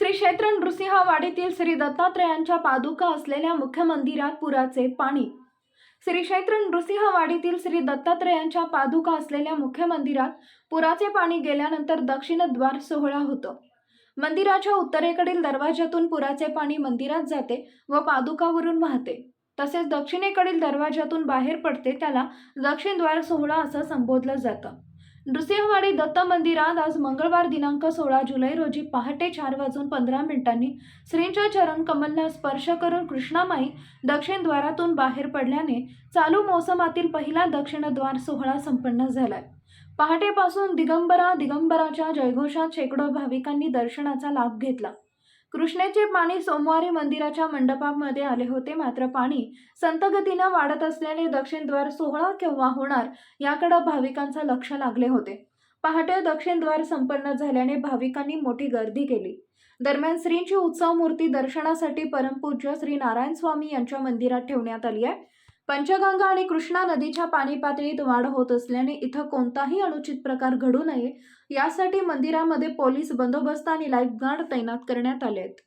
श्री क्षेत्र नृसिंहवाडीतील श्री दत्तात्रयांच्या पादुका असलेल्या मुख्य मंदिरात पुराचे पाणी. श्री क्षेत्र नृसिंहवाडीतील श्री दत्तात्रयांच्या पादुका असलेल्या मुख्य मंदिरात पुराचे पाणी गेल्यानंतर दक्षिणद्वार सोहळा होतो. मंदिराच्या उत्तरेकडील दरवाजातून पुराचे पाणी मंदिरात जाते व पादुकावरून वाहते. तसेच दक्षिणेकडील दरवाजातून बाहेर पडते त्याला दक्षिणद्वार सोहळा असं संबोधलं जातं. नृसिंहवाडी दत्त मंदिरात आज मंगळवार दिनांक सोळा जुलै रोजी पहाटे चार वाजून पंधरा मिनिटांनी श्रींच्या चरण कमलला स्पर्श करून कृष्णामाई दक्षिण द्वारातून बाहेर पडल्याने चालू मोसमातील पहिला दक्षिणद्वार सोहळा संपन्न झालाय. पहाटेपासून दिगंबरा दिगंबराच्या जयघोषात शेकडो भाविकांनी दर्शनाचा लाभ घेतला. कृष्णेचे पाणी सोमवारी मंदिराच्या मंडपामध्ये आले होते. मात्र पाणी संतगतीनं वाढत असल्याने दक्षिणद्वार सोहळा केव्हा होणार याकडे भाविकांचं लक्ष लागले होते. पहाटे दक्षिणद्वार संपन्न झाल्याने भाविकांनी मोठी गर्दी केली. दरम्यान श्रींची उत्सव मूर्ती दर्शनासाठी परमपूज्य श्री नारायण स्वामी यांच्या मंदिरात ठेवण्यात आली आहे. पंचगंगा आणि कृष्णा नदीच्या पाणी पातळीत वाढ होत असल्याने इथं कोणताही अनुचित प्रकार घडू नये यासाठी मंदिरामध्ये पोलीस बंदोबस्त आणि लाईफगार्ड तैनात करण्यात आले आहेत